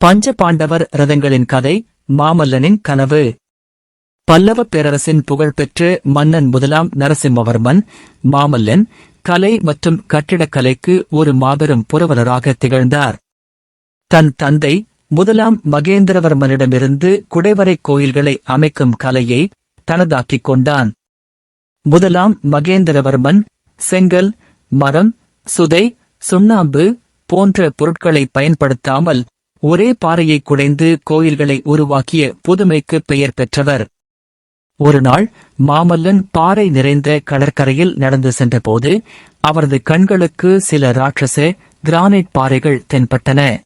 பஞ்ச பாண்டவர் ரதங்களின் கதை மாமல்லனின் கனவு. பல்லவ பேரரசின் புகழ்பெற்ற மன்னன் முதலாம் நரசிம்மவர்மன் மாமல்லன் கலை மற்றும் கட்டிடக்கலைக்கு ஒரு மாபெரும் புரவலராக திகழ்ந்தார். தன் தந்தை முதலாம் மகேந்திரவர்மனிடமிருந்து குடைவரை கோயில்களை அமைக்கும் கலையை தனதாக்கிக் கொண்டான். முதலாம் மகேந்திரவர்மன் செங்கல் மரம் சுதை சுண்ணாம்பு போன்ற பொருட்களை பயன்படுத்தாமல் ஒரே பாறையை குடைந்து கோயில்களை உருவாக்கிய புதுமைக்கு பெயர் பெற்றவர். ஒருநாள் மாமல்லன் பாறை நிறைந்த கடற்கரையில் நடந்து சென்றபோது அவரது கண்களுக்கு சில ராட்சச கிரானைட் பாறைகள் தென்பட்டன.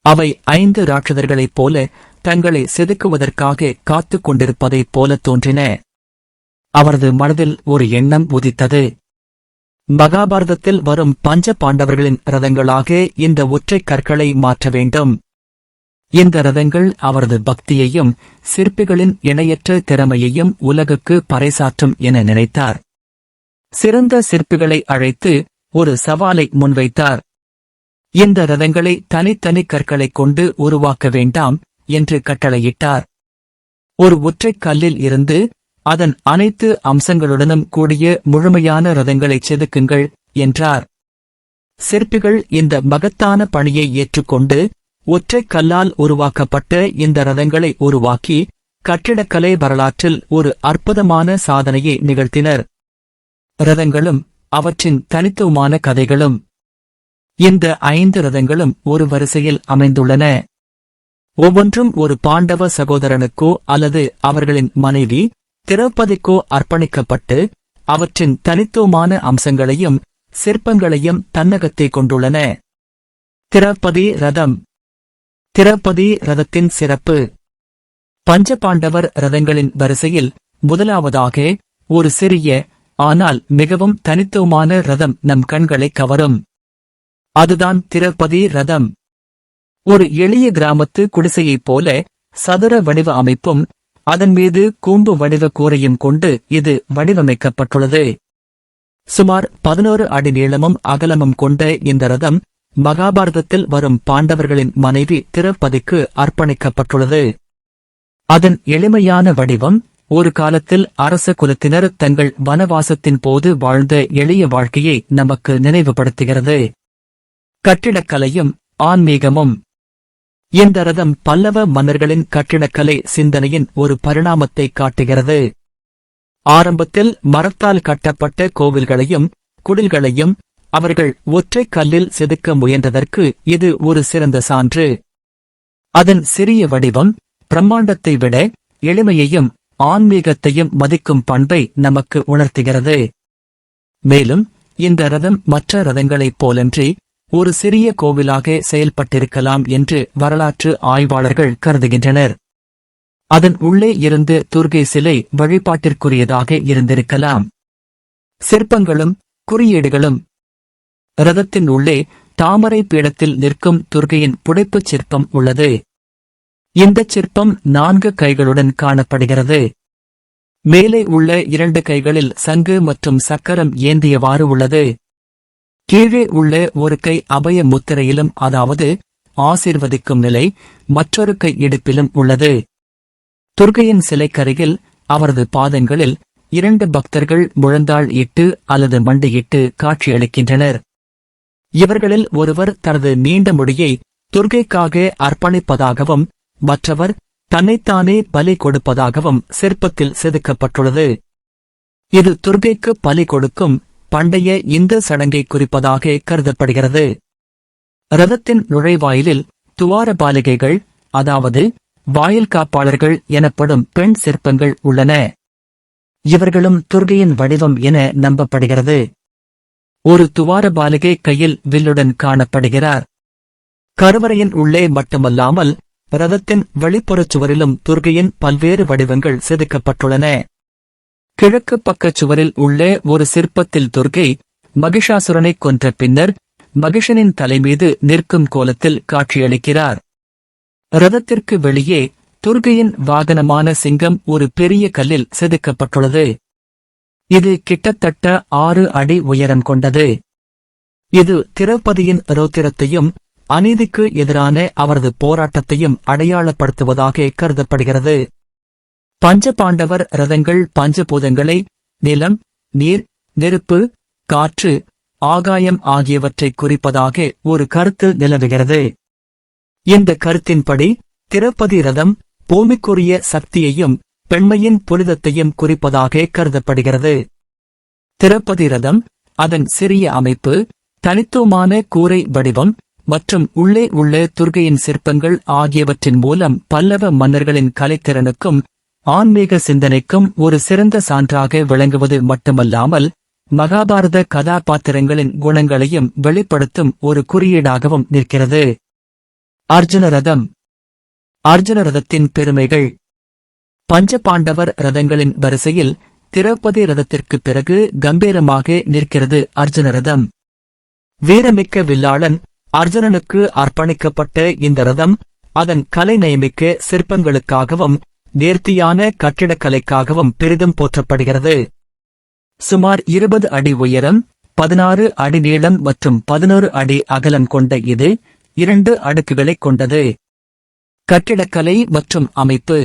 அவை ஐந்து ராட்சதர்களைப் போல தங்களை செதுக்குவதற்காக காத்துக் கொண்டிருப்பதைப் போல தோன்றின. அவரது மனதில் ஒரு எண்ணம் உதித்தது. மகாபாரதத்தில் வரும் பஞ்ச பாண்டவர்களின் ரதங்களாக இந்த ஒற்றை கற்களை மாற்ற வேண்டும். இந்த ரதங்கள் அவரது பக்தியையும் சிற்பிகளின் இணையற்ற திறமையையும் உலகுக்கு பறைசாற்றும் என நினைத்தார். சிறந்த சிற்பிகளை அழைத்து ஒரு சவாலை முன்வைத்தார். இந்த ரதங்களை தனித்தனி கற்களை கொண்டு உருவாக்க வேண்டாம் என்று கட்டளையிட்டார். ஒரு ஒற்றை கல்லில் இருந்து அதன் அனைத்து அம்சங்களுடனும் கூடிய முழுமையான ரதங்களைச் செதுக்குங்கள் என்றார். சிற்பிகள் இந்த மகத்தான பணியை ஏற்றுக்கொண்டு ஒற்றைக் கல்லால் உருவாக்கப்பட்ட இந்த ரதங்களை உருவாக்கி கட்டிடக்கலை வரலாற்றில் ஒரு அற்புதமான சாதனையை நிகழ்த்தினர். ரதங்களும் அவற்றின் தனித்துவமான கதைகளும் இந்த ஐந்து ரதங்களும் ஒரு வரிசையில் அமைந்துள்ளன. ஒவ்வொன்றும் ஒரு பாண்டவ சகோதரனுக்கோ அல்லது அவர்களின் மனைவி திரௌபதிக்கோ அர்ப்பணிக்கப்பட்டு அவற்றின் தனித்துவமான அம்சங்களையும் சிற்பங்களையும் தன்னகத்தை கொண்டுள்ளன. திரௌபதி ரதம். திரௌபதி ரதத்தின் சிறப்பு. பஞ்சபாண்டவர் ரதங்களின் வரிசையில் முதலாவதாக ஒரு சிறிய ஆனால் மிகவும் தனித்துவமான ரதம் நம் கண்களை கவரும். அதுதான் திரௌபதி ரதம். ஒரு எளிய கிராமத்து குடிசையைப் போல சதுர வடிவ அமைப்பும் அதன் மீது கூம்பு வடிவ கூரையும் கொண்டு இது வடிவமைக்கப்பட்டுள்ளது. சுமார் பதினோரு அடி நீளமும் அகலமும் கொண்ட இந்த ரதம் மகாபாரதத்தில் வரும் பாண்டவர்களின் மனைவி திரௌபதிக்கு அர்ப்பணிக்கப்பட்டுள்ளது. அதன் எளிமையான வடிவம் ஒரு காலத்தில் அரச குலத்தினர் தங்கள் வனவாசத்தின் போது வாழ்ந்த எளிய வாழ்க்கையை நமக்கு நினைவுபடுத்துகிறது. கட்டிடக்கலையும் ஆன்மீகமும் இந்த ரதம் பல்லவ மன்னர்களின் கட்டிடக்கலை சிந்தனையின் ஒரு பரிணாமத்தை காட்டுகிறது. ஆரம்பத்தில் மரத்தால் கட்டப்பட்ட கோவில்களையும் குடில்களையும் அவர்கள் ஒற்றைக் கல்லில் செதுக்க முயன்றதற்கு இது ஒரு சிறந்த சான்று. அதன் சிறிய வடிவம் பிரம்மாண்டத்தை விட எளிமையையும் ஆன்மீகத்தையும் மதிக்கும் பண்பை நமக்கு உணர்த்துகிறது. மேலும் இந்த ரதம் மற்ற ரதங்களைப் போலன்றி ஒரு சிறிய கோவிலாக செயல்பட்டிருக்கலாம் என்று வரலாற்று ஆய்வாளர்கள் கருதுகின்றனர். அதன் உள்ளே இருந்து துர்கை சிலை வழிபாட்டிற்குரியதாக இருந்திருக்கலாம். சிற்பங்களும் குறியீடுகளும். ரதத்தின் உள்ளே தாமரை பீடத்தில் நிற்கும் துர்கையின் புடைப்புச் சிற்பம் உள்ளது. இந்த சிற்பம் நான்கு கைகளுடன் காணப்படுகிறது. மேலே உள்ள இரண்டு கைகளில் சங்கு மற்றும் சக்கரம் ஏந்தியவாறு உள்ளது. கீழே உள்ள ஒரு கை அபய முத்திரையிலும் அதாவது ஆசீர்வதிக்கும் நிலை மற்றொரு கை இடுப்பிலும் உள்ளது. துர்கையின் சிலைக்கருகில் அவரது பாதங்களில் இரண்டு பக்தர்கள் முழந்தாள் இட்டு அல்லது மண்டியிட்டு காட்சியளிக்கின்றனர். இவர்களில் ஒருவர் தனது நீண்ட முடியை துர்கைக்காக அர்ப்பணிப்பதாகவும் மற்றவர் தன்னைத்தானே பலி கொடுப்பதாகவும் சிற்பத்தில் செதுக்கப்பட்டுள்ளது. இது துர்கைக்கு பலி கொடுக்கும் பண்டைய இந்த சடங்கை குறிப்பதாக கருதப்படுகிறது. ரதத்தின் நுழைவாயிலில் துவார பாலிகைகள் அதாவது வாயில் காப்பாளர்கள் எனப்படும் பெண் சிற்பங்கள் உள்ளன. இவர்களும் துர்கையின் வடிவம் என நம்பப்படுகிறது. ஒரு துவார பாலிகை கையில் வில்லுடன் காணப்படுகிறார். கருவறையின் உள்ளே மட்டுமல்லாமல் ரதத்தின் வெளிப்புறச் சுவரிலும் துர்கையின் பல்வேறு வடிவங்கள் செதுக்கப்பட்டுள்ளன. கிழக்கு பக்கச் சுவரில் உள்ள ஒரு சிற்பத்தில் துர்கை மகிஷாசுரனைக் கொன்ற பின்னர் மகிஷனின் தலைமீது நிற்கும் கோலத்தில் காட்சியளிக்கிறார். ரதத்திற்கு வெளியே துர்கையின் வாகனமான சிங்கம் ஒரு பெரிய கல்லில் செதுக்கப்பட்டுள்ளது. இது கிட்டத்தட்ட ஆறு அடி உயரம் கொண்டது. இது திரௌபதியின் ரோத்திரத்தையும் அநீதிக்கு எதிரான அவரது போராட்டத்தையும் அடையாளப்படுத்துவதாக கருதப்படுகிறது. பஞ்சபாண்டவர் ரதங்கள் பஞ்சபூதங்களை நிலம் நீர் நெருப்பு காற்று ஆகாயம் ஆகியவற்றை குறிப்பதாக ஒரு கருத்து நிலவுகிறது. இந்த கருத்தின்படி திரப்பதி ரதம் பூமிக்குரிய சக்தியையும் பெண்மையின் புனிதத்தையும் குறிப்பதாக கருதப்படுகிறது. திரப்பதி ரதம் அதன் சிறிய அமைப்பு தனித்துவமான கூரை வடிவம் மற்றும் உள்ளே உள்ள துர்கையின் சிற்பங்கள் ஆகியவற்றின் மூலம் பல்லவ மன்னர்களின் கலைத்திறனுக்கும் ஆன்மீக சிந்தனைக்கும் ஒரு சிறந்த சான்றாக விளங்குவது மட்டுமல்லாமல் மகாபாரத கதாபாத்திரங்களின் குணங்களையும் வெளிப்படுத்தும் ஒரு குறியீடாகவும் நிற்கிறது. அர்ஜுன ரதம் அர்ஜுன ரதத்தின் பெருமைகள். பஞ்சபாண்டவர் ரதங்களின் வரிசையில் திரௌபதி ரதத்திற்கு பிறகு கம்பீரமாக நிற்கிறது அர்ஜுன ரதம் வீரமிக்க வில்லாளன் அர்ஜுனனுக்கு அர்ப்பணிக்கப்பட்ட இந்த ரதம் அதன் கலை நயமிக்க சிற்பங்களுக்காகவும் நேர்த்தியான கட்டிடக்கலைக்காகவும் பெரிதும் போற்றப்படுகிறது. சுமார் இருபது அடி உயரம் பதினாறு அடி நீளம் மற்றும் பதினோரு அடி அகலம் கொண்ட இது இரண்டு அடுக்குகளை கொண்டது. கட்டிடக்கலை மற்றும் அமைப்பு.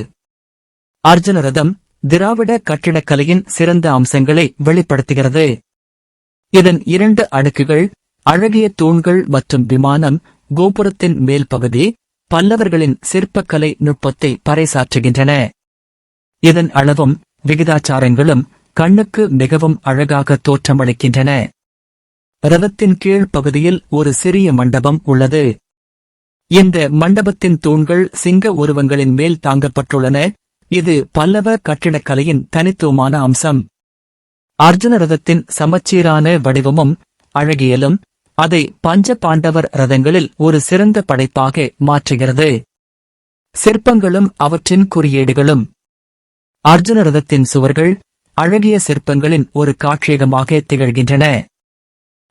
அர்ஜுன ரதம் திராவிட கட்டிடக்கலையின் சிறந்த அம்சங்களை வெளிப்படுத்துகிறது. இதன் இரண்டு அடுக்குகள் அழகிய தூண்கள் மற்றும் விமானம் கோபுரத்தின் மேல் பகுதி பல்லவர்களின் சிற்பக்கலை நுட்பத்தை பறைசாற்றுகின்றன. இதன் அளவும் விகிதாச்சாரங்களும் கண்ணுக்கு மிகவும் அழகாக தோற்றமளிக்கின்றன. ரதத்தின் கீழ் பகுதியில் ஒரு சிறிய மண்டபம் உள்ளது. இந்த மண்டபத்தின் தூண்கள் சிங்க உருவங்களின் மேல் தாங்கப்பட்டுள்ளன. இது பல்லவ கட்டிடக்கலையின் தனித்துவமான அம்சம். அர்ஜுன ரதத்தின் சமச்சீரான வடிவமும் அழகியலும் அதை பஞ்ச பாண்டவர் ரதங்களில் ஒரு சிறந்த படைப்பாக மாற்றுகிறது. சிற்பங்களும் அவற்றின் குறியீடுகளும். அர்ஜுன ரதத்தின் சுவர்கள் அழகிய சிற்பங்களின் ஒரு காட்சியகமாக திகழ்கின்றன.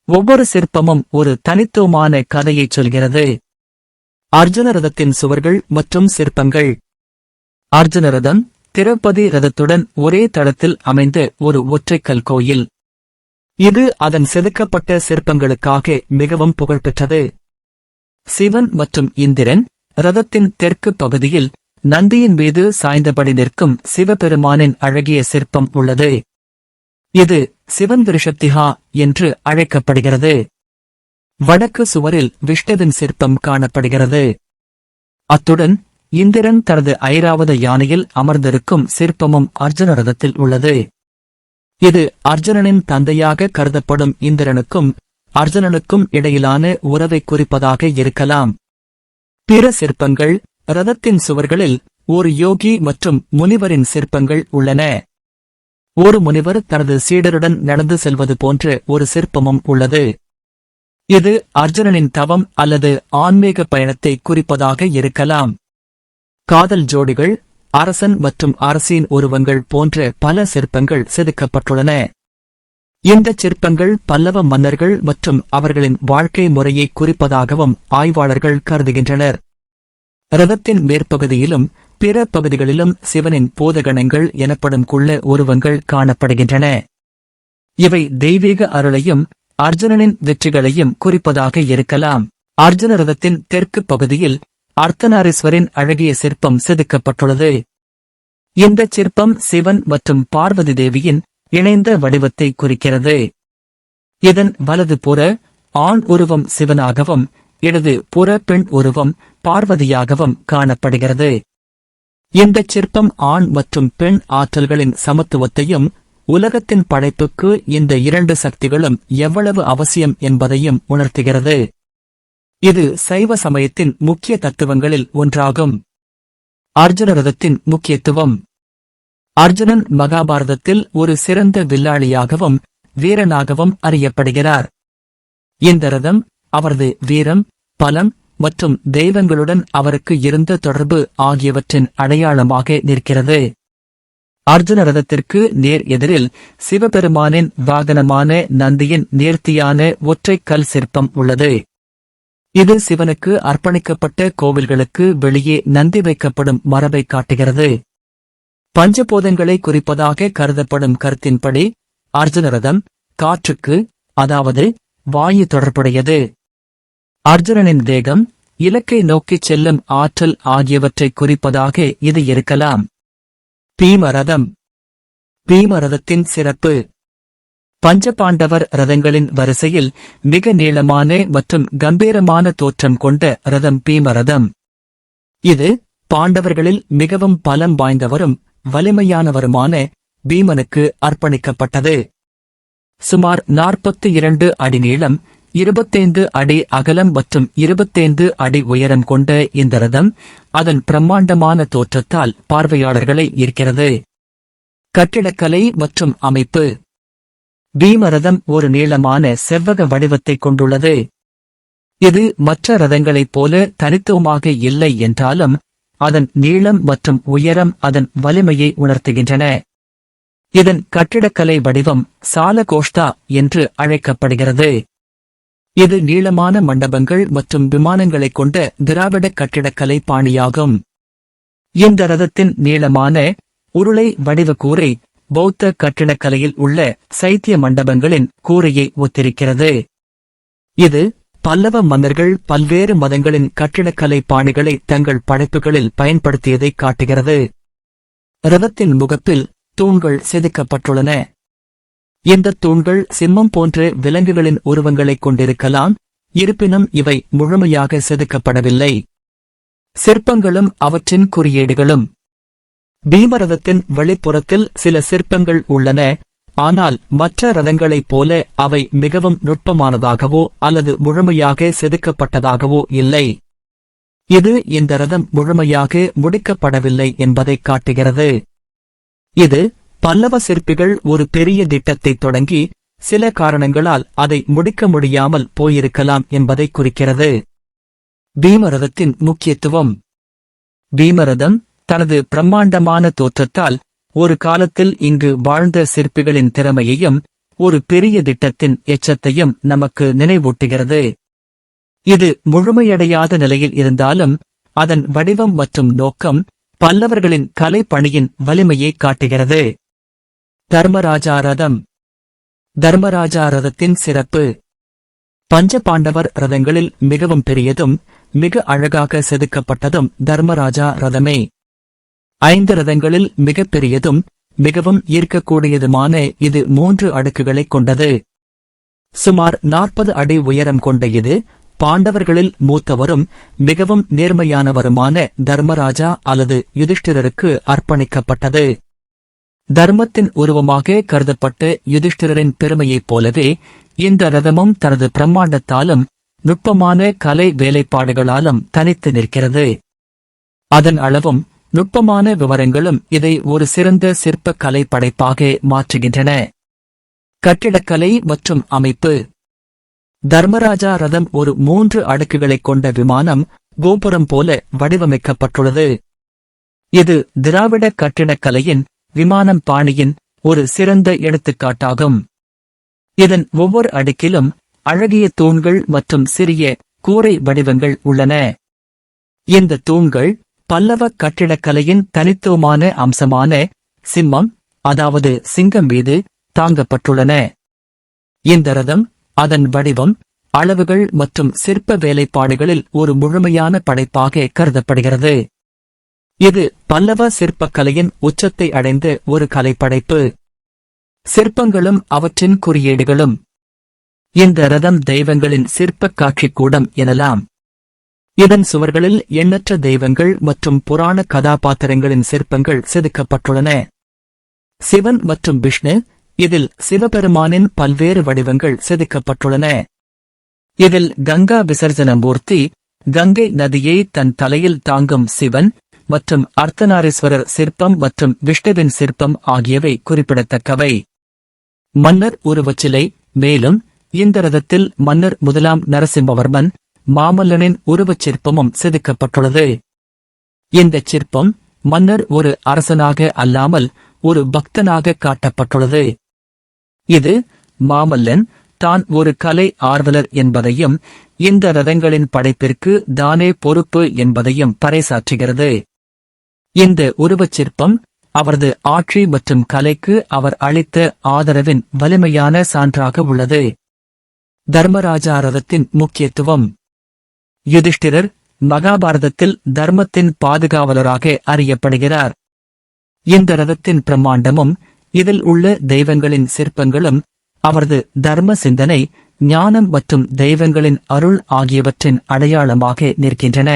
ஒவ்வொரு சிற்பமும் ஒரு தனித்துவமான கதையைச் சொல்கிறது. அர்ஜுன ரதத்தின் சுவர்கள் மற்றும் சிற்பங்கள். அர்ஜுன ரதம் திரௌபதி ரதத்துடன் ஒரே தளத்தில் அமைந்த ஒரு ஒற்றைக்கல் கோயில். இது அதன் செதுக்கப்பட்ட சிற்பங்களுக்காக மிகவும் புகழ்பெற்றது. சிவன் மற்றும் இந்திரன் ரதத்தின் தெற்கு பகுதியில் நந்தியின் மீது சாய்ந்தபடி நிற்கும் சிவபெருமானின் அழகிய சிற்பம் உள்ளது. இது சிவன் விருஷத்திகா என்று அழைக்கப்படுகிறது. வடக்கு சுவரில் விஷ்ணுவின் சிற்பம் காணப்படுகிறது. அத்துடன் இந்திரன் தனது ஐராவத யானையில் அமர்ந்திருக்கும் சிற்பமும் அர்ஜுன ரதத்தில் உள்ளது. இது அர்ஜுனனின் தந்தையாக கருதப்படும் இந்திரனுக்கும் அர்ஜுனனுக்கும் இடையிலான உறவை குறிப்பதாக இருக்கலாம். பிற சிற்பங்கள் ரதத்தின் சுவர்களில் ஒரு யோகி மற்றும் முனிவரின் சிற்பங்கள் உள்ளன. ஒரு முனிவர் தனது சீடருடன் நடந்து செல்வது போன்ற ஒரு சிற்பமும் உள்ளது. இது அர்ஜுனனின் தவம் அல்லது ஆன்மீக பயணத்தை குறிப்பதாக இருக்கலாம். காதல் ஜோடிகள் அரசன் மற்றும் அரசின் உருவங்கள் போன்ற பல சிற்பங்கள் செதுக்கப்பட்டுள்ளன. இந்த சிற்பங்கள் பல்லவ மன்னர்கள் மற்றும் அவர்களின் வாழ்க்கை முறையை குறிப்பதாகவும் ஆய்வாளர்கள் கருதுகின்றனர். ரதத்தின் மேற்பகுதியிலும் பிற பகுதிகளிலும் சிவனின் போதகணங்கள் எனப்படும் குள்ள உருவங்கள் காணப்படுகின்றன. இவை தெய்வீக அருளையும் அர்ஜுனனின் வெற்றிகளையும் குறிப்பதாக இருக்கலாம். அர்ஜுன ரதத்தின் தெற்கு பகுதியில் அர்த்தநாரீஸ்வரின் அழகிய சிற்பம் செதுக்கப்பட்டுள்ளது. இந்த சிற்பம் சிவன் மற்றும் பார்வதி தேவியின் இணைந்த வடிவத்தை குறிக்கிறது. இதன் வலது புற ஆண் உருவம் சிவனாகவும் இடது புற பெண் உருவம் பார்வதியாகவும் காணப்படுகிறது. இந்த சிற்பம் ஆண் மற்றும் பெண் ஆற்றல்களின் சமத்துவத்தையும் உலகத்தின் படைப்புக்கு இந்த இரண்டு சக்திகளும் எவ்வளவு அவசியம் என்பதையும் உணர்த்துகிறது. இது சைவ சமயத்தின் முக்கிய தத்துவங்களில் ஒன்றாகும். அர்ஜுன ரதத்தின் முக்கியத்துவம். அர்ஜுனன் மகாபாரதத்தில் ஒரு சிறந்த வில்லாளியாகவும் வீரனாகவும் அறியப்படுகிறார். இந்த ரதம் அவரது வீரம் பலம் மற்றும் தெய்வங்களுடன் அவருக்கு இருந்த தொடர்பு ஆகியவற்றின் அடையாளமாக நிற்கிறது. அர்ஜுன ரதத்திற்கு நேர் எதிரில் சிவபெருமானின் வாகனமான நந்தியின் நேர்த்தியான ஒற்றைக் கல் சிற்பம் உள்ளது. இது சிவனுக்கு அர்ப்பணிக்கப்பட்ட கோவில்களுக்கு வெளியே நந்தி வைக்கப்படும் மரபை காட்டுகிறது. பஞ்சபோதங்களை குறிப்பதாக கருதப்படும் கருத்தின்படி அர்ஜுன ரதம் காற்றுக்கு அதாவது வாயு தொடர்புடையது. அர்ஜுனனின் தேகம் இலக்கை நோக்கிச் செல்லும் ஆற்றல் ஆகியவற்றை குறிப்பதாக இது இருக்கலாம். பீமரதம். பீமரதத்தின் சிறப்பு. பஞ்சபாண்டவர் ரதங்களின் வரிசையில் மிக நீளமான மற்றும் கம்பீரமான தோற்றம் கொண்ட ரதம் பீமரதம் இது பாண்டவர்களில் மிகவும் பலம் வாய்ந்தவரும் வலிமையானவருமான பீமனுக்கு அர்ப்பணிக்கப்பட்டது. சுமார் நாற்பத்தி இரண்டு அடி நீளம் இருபத்தைந்து அடி அகலம் மற்றும் இருபத்தைந்து அடி உயரம் கொண்ட இந்த ரதம் அதன் பிரம்மாண்டமான தோற்றத்தால் பார்வையாளர்களை ஈர்க்கிறது. கட்டிடக்கலை மற்றும் அமைப்பு. பீமரதம் ஒரு நீளமான செவ்வக வடிவத்தை கொண்டுள்ளது. இது மற்ற ரதங்களைப் போல தனித்துவமாக இல்லை என்றாலும் அதன் நீளம் மற்றும் உயரம் அதன் வலிமையை உணர்த்துகின்றன. இதன் கட்டிடக்கலை வடிவம் சாலகோஷ்டா என்று அழைக்கப்படுகிறது. இது நீளமான மண்டபங்கள் மற்றும் விமானங்களைக் கொண்ட திராவிட கட்டிடக்கலை பாணியாகும். இந்த ரதத்தின் நீளமான உருளை வடிவ கூரை பௌத்த கட்டிடக்கலையில் உள்ள சைத்திய மண்டபங்களின் கூரையை ஒத்திருக்கிறது. இது பல்லவ மன்னர்கள் பல்வேறு மதங்களின் கட்டிடக்கலை பாணிகளை தங்கள் படைப்புகளில் பயன்படுத்தியதை காட்டுகிறது. ரதத்தின் முகப்பில் தூண்கள் செதுக்கப்பட்டுள்ளன. இந்த தூண்கள் சிம்மம் போன்ற விலங்குகளின் உருவங்களைக் கொண்டிருக்கலாம் இருப்பினும் இவை முழுமையாக செதுக்கப்படவில்லை. சிற்பங்களும் அவற்றின் குறியீடுகளும் பீமரதத்தின் வெளிப்புறத்தில் சில சிற்பங்கள் உள்ளன. ஆனால் மற்ற ரதங்களைப் போல அவை மிகவும் நுட்பமானதாகவோ அல்லது முழுமையாக செதுக்கப்பட்டதாகவோ இல்லை. இது இந்த ரதம் முழுமையாக முடிக்கப்படவில்லை என்பதைக் காட்டுகிறது. இது பல்லவ சிற்பிகள் ஒரு பெரிய திட்டத்தை தொடங்கி சில காரணங்களால் அதை முடிக்க முடியாமல் போயிருக்கலாம் என்பதை குறிக்கிறது. பீமரதத்தின் முக்கியத்துவம். பீமரதம் தனது பிரம்மாண்டமான தோற்றத்தால் ஒரு காலத்தில் இங்கு வாழ்ந்த சிற்பிகளின் திறமையையும் ஒரு பெரிய திட்டத்தின் எச்சத்தையும் நமக்கு நினைவூட்டுகிறது. இது முழுமையடையாத நிலையில் இருந்தாலும் அதன் வடிவம் மற்றும் நோக்கம் பல்லவர்களின் கலைப்பணியின் வலிமையை காட்டுகிறது. தர்மராஜா ரதம் தர்மராஜா ரதத்தின் சிறப்பு. பஞ்ச பாண்டவர் ரதங்களில் மிகவும் பெரியதும் மிக அழகாக செதுக்கப்பட்டதும் தர்மராஜா ரதமே ஐந்து ரதங்களில் மிகப்பெரியதும் மிகவும் ஈர்க்கக்கூடியதுமான இது மூன்று அடுக்குகளைக் கொண்டது. சுமார் நாற்பது அடி உயரம் கொண்ட இது பாண்டவர்களில் மூத்தவரும் மிகவும் நேர்மையானவருமான தர்மராஜா அல்லது யுதிஷ்டிரருக்கு அர்ப்பணிக்கப்பட்டது. தர்மத்தின் உருவமாக கருதப்பட்ட யுதிஷ்டிரரின் பெருமையைப் போலவே இந்த ரதமும் தனது பிரம்மாண்டத்தாலும் நுட்பமான கலை வேலைப்பாடுகளாலும் தனித்து நிற்கிறது. அதன் அளவும் நுட்பமான விவரங்களும் இதை ஒரு சிறந்த சிற்ப கலை படைப்பாக மாற்றுகின்றன. கட்டிடக்கலை மற்றும் அமைப்பு. தர்மராஜா ரதம் ஒரு மூன்று அடுக்குகளைக் கொண்ட விமானம் கோபுரம் போல வடிவமைக்கப்பட்டுள்ளது. இது திராவிட கட்டிடக்கலையின் விமானம் பாணியின் ஒரு சிறந்த எடுத்துக்காட்டாகும். இதன் ஒவ்வொரு அடுக்கிலும் அழகிய தூண்கள் மற்றும் சிறிய கூரை வடிவங்கள் உள்ளன. இந்த தூண்கள் பல்லவ கட்டிடக்கலையின் தனித்துவமான அம்சமான சிம்மம் அதாவது சிங்கம் மீது தாங்கப்பட்டுள்ளன. இந்த ரதம் அதன் வடிவம் அளவுகள் மற்றும் சிற்ப வேலைப்பாடுகளில் ஒரு முழுமையான படைப்பாக கருதப்படுகிறது. இது பல்லவ சிற்பக்கலையின் உச்சத்தை அடைந்த ஒரு கலைப்படைப்பு. சிற்பங்களும் அவற்றின் குறியீடுகளும். இந்த ரதம் தெய்வங்களின் சிற்பக் காட்சிக்கூடம் எனலாம். இதன் சுவர்களில் எண்ணற்ற தெய்வங்கள் மற்றும் புராண கதாபாத்திரங்களின் சிற்பங்கள் செதுக்கப்பட்டுள்ளன. சிவன் மற்றும் விஷ்ணு இதில் சிவபெருமானின் பல்வேறு வடிவங்கள் செதுக்கப்பட்டுள்ளன. இதில் கங்கா விசர்ஜன மூர்த்தி கங்கை நதியை தன் தலையில் தாங்கும் சிவன் மற்றும் அர்த்தநாரீஸ்வரர் சிற்பம் மற்றும் விஷ்ணுவின் சிற்பம் ஆகியவை குறிப்பிடத்தக்கவை. மன்னர் உருவச்சிலை மேலும் இந்த ரதத்தில் மன்னர் முதலாம் நரசிம்மவர்மன் மாமல்லனின் உருவச் சிற்பமும் செதுக்கப்பட்டுள்ளது. இந்த சிற்பம் மன்னர் ஒரு அரசனாக அல்லாமல் ஒரு பக்தனாக காட்டப்பட்டுள்ளது. இது மாமல்லன் தான் ஒரு கலை ஆர்வலர் என்பதையும் இந்த ரதங்களின் படைப்பிற்கு தானே பொறுப்பு என்பதையும் பறைசாற்றுகிறது. இந்த உருவச் சிற்பம் அவரது ஆட்சி மற்றும் கலைக்கு அவர் அளித்த ஆதரவின் வலிமையான சான்றாக உள்ளது. தர்மராஜா ரதத்தின் முக்கியத்துவம். யுதிஷ்டிரர் மகாபாரதத்தில் தர்மத்தின் பாதுகாவலராக அறியப்படுகிறார். இந்த ரதத்தின் பிரம்மாண்டமும் இதில் உள்ள தெய்வங்களின் சிற்பங்களும் அவரது தர்ம சிந்தனை ஞானம் மற்றும் தெய்வங்களின் அருள் ஆகியவற்றின் அடையாளமாக நிற்கின்றன.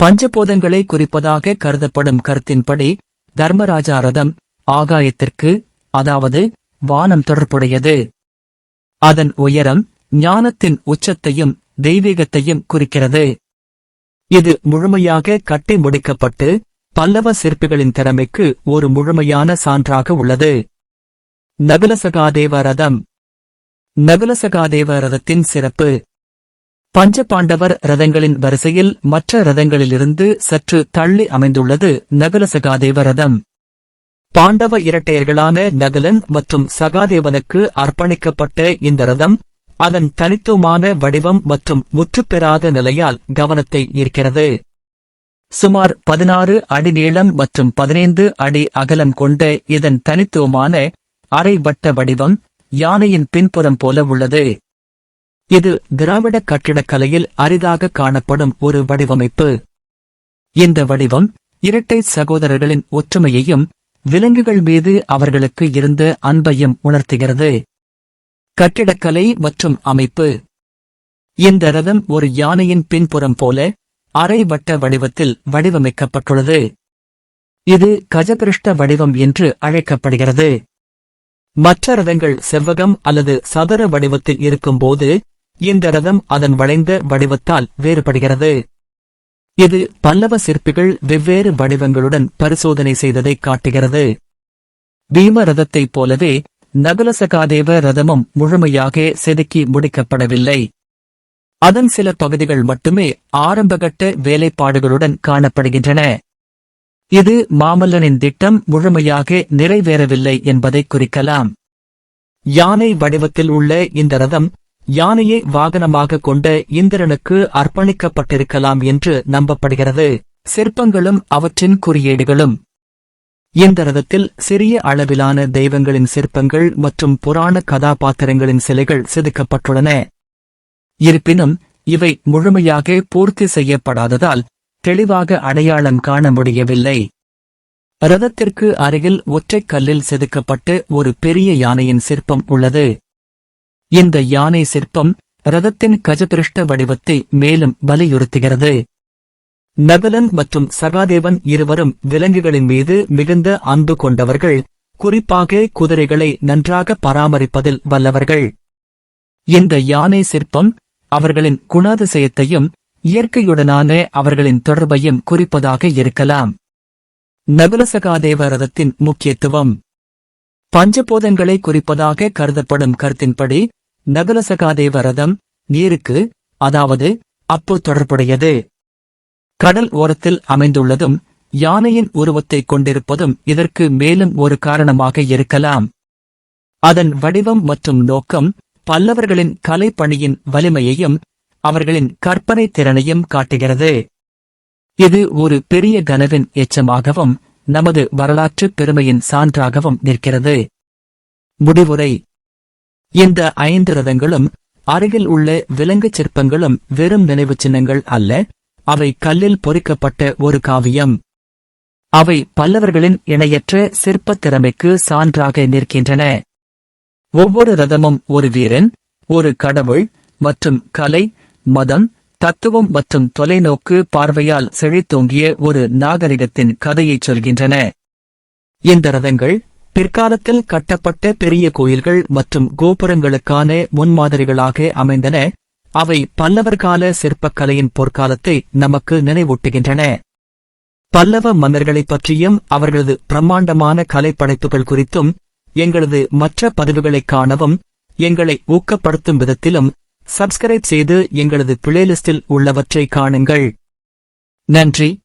பஞ்சபோதங்களை குறிப்பதாக கருதப்படும் கருத்தின்படி தர்மராஜா ரதம் ஆகாயத்திற்கு அதாவது வானம் தொடர்புடையது. அதன் உயரம் ஞானத்தின் உச்சத்தையும் தெய்வீகத்தையும் குறிக்கிறது. இது முழுமையாக கட்டி முடிக்கப்பட்டு பல்லவ சிற்பிகளின் திறமைக்கு ஒரு முழுமையான சான்றாக உள்ளது. நகுலசகாதேவ ரதம். நகுலசகாதேவ ரதத்தின் சிறப்பு. பஞ்சபாண்டவர் ரதங்களின் வரிசையில் மற்ற ரதங்களிலிருந்து சற்று தள்ளி அமைந்துள்ளது நகுலசகாதேவ ரதம். பாண்டவ இரட்டையர்களான நகுலன் மற்றும் சகாதேவனுக்கு அர்ப்பணிக்கப்பட்ட இந்த ரதம் அதன் தனித்துவமான வடிவம் மற்றும் முற்றுப்பெறாத நிலையால் கவனத்தை ஈர்க்கிறது. சுமார் பதினாறு அடி நீளம் மற்றும் பதினைந்து அடி அகலம் கொண்ட இதன் தனித்துவமான அரைவட்ட வடிவம் யானையின் பின்புறம் போல உள்ளது. இது திராவிட கட்டிடக்கலையில் அரிதாக காணப்படும் ஒரு வடிவமைப்பு. இந்த வடிவம் இரட்டை சகோதரர்களின் ஒற்றுமையையும் விலங்குகள் மீது அவர்களுக்கு இருந்த அன்பையும் உணர்த்துகிறது. கட்டிடக்கலை மற்றும் அமைப்பு. இந்த ரதம் ஒரு யானையின் பின்புறம் போல அரை வட்ட வடிவத்தில் வடிவமைக்கப்பட்டுள்ளது. இது கஜகிருஷ்ட வடிவம் என்று அழைக்கப்படுகிறது. மற்ற ரதங்கள் செவ்வகம் அல்லது சதுர வடிவத்தில் இருக்கும்போது இந்த ரதம் அதன் வளைந்த வடிவத்தால் வேறுபடுகிறது. இது பல்லவ சிற்பிகள் வெவ்வேறு வடிவங்களுடன் பரிசோதனை செய்ததை காட்டுகிறது. பீம ரதத்தைப் போலவே நகுலசகாதேவ ரதமும் முழுமையாக செதுக்கி முடிக்கப்படவில்லை. அதன் சில பகுதிகள் மட்டுமே ஆரம்பகட்ட வேலைப்பாடுகளுடன் காணப்படுகின்றன. இது மாமல்லனின் திட்டம் முழுமையாக நிறைவேறவில்லை என்பதை குறிக்கலாம். யானை வடிவத்தில் உள்ள இந்த ரதம் யானையை வாகனமாக கொண்ட இந்திரனுக்கு அர்ப்பணிக்கப்பட்டிருக்கலாம் என்று நம்பப்படுகிறது. சிற்பங்களும் அவற்றின் குறியீடுகளும் இந்த ரதத்தில் சிறிய அளவிலான தெய்வங்களின் சிற்பங்கள் மற்றும் புராண கதாபாத்திரங்களின் சிலைகள் செதுக்கப்பட்டுள்ளன. இருப்பினும் இவை முழுமையாக பூர்த்தி செய்யப்படாததால் தெளிவாக அடையாளம் காண முடியவில்லை. ரதத்திற்கு அருகில் ஒற்றைக் கல்லில் செதுக்கப்பட்டு ஒரு பெரிய யானையின் சிற்பம் உள்ளது. இந்த யானை சிற்பம் ரதத்தின் கஜபிருஷ்ட வடிவத்தை மேலும் வலியுறுத்துகிறது. நகுலன் மற்றும் சகாதேவன் இருவரும் விலங்குகளின் மீது மிகுந்த அன்பு கொண்டவர்கள் குறிப்பாக குதிரைகளை நன்றாக பராமரிப்பதில் வல்லவர்கள். இந்த யானை சிற்பம் அவர்களின் குணாதிசயத்தையும் இயற்கையுடனான அவர்களின் தொடர்பையும் குறிப்பதாக இருக்கலாம். நகுலசகாதேவ ரதத்தின் முக்கியத்துவம். பஞ்சபோதங்களை குறிப்பதாக கருதப்படும் கருத்தின்படி நகுலசகாதேவ ரதம் நீருக்கு அதாவது அப்பு தொடர்புடையது. கடல் ஓரத்தில் அமைந்துள்ளதும் யானையின் உருவத்தைக் கொண்டிருப்பதும் இதற்கு மேலும் ஒரு காரணமாக இருக்கலாம். அதன் வடிவம் மற்றும் நோக்கம் பல்லவர்களின் கலைப்பணியின் வலிமையையும் அவர்களின் கற்பனை திறனையும் காட்டுகிறது. இது ஒரு பெரிய கனவின் எச்சமாகவும் நமது வரலாற்று பெருமையின் சான்றாகவும் நிற்கிறது. முடிவுரை. இந்த ஐந்து ரதங்களும் அருகில் உள்ள விலங்குச் சிற்பங்களும் வெறும் நினைவுச் சின்னங்கள் அல்ல அவை கல்லில் பொறிக்கப்பட்ட ஒரு காவியம். அவை பல்லவர்களின் இணையற்ற சிற்பத் திறமைக்கு சான்றாக நிற்கின்றன. ஒவ்வொரு ரதமும் ஒரு வீரன் ஒரு கடவுள் மற்றும் கலை மதம் தத்துவம் மற்றும் தொலைநோக்கு பார்வையால் செழித்தோங்கிய ஒரு நாகரிகத்தின் கதையைச் சொல்கின்றன. இந்த ரதங்கள் பிற்காலத்தில் கட்டப்பட்ட பெரிய கோயில்கள் மற்றும் கோபுரங்களுக்கான முன்மாதிரிகளாக அமைந்தன. அவை பல்லவர் கால சிற்பக்கலையின் பொற்காலத்தை நமக்கு நினைவூட்டுகின்றன. பல்லவ மன்னர்களைப் பற்றியும் அவர்களது பிரம்மாண்டமான கலைப்படைப்புகள் குறித்தும் எங்களது மற்ற பதிவுகளைக் காணவும் எங்களை ஊக்கப்படுத்தும் விதத்திலும் சப்ஸ்கிரைப் செய்து எங்களது பிளேலிஸ்டில் உள்ளவற்றை காணுங்கள். நன்றி.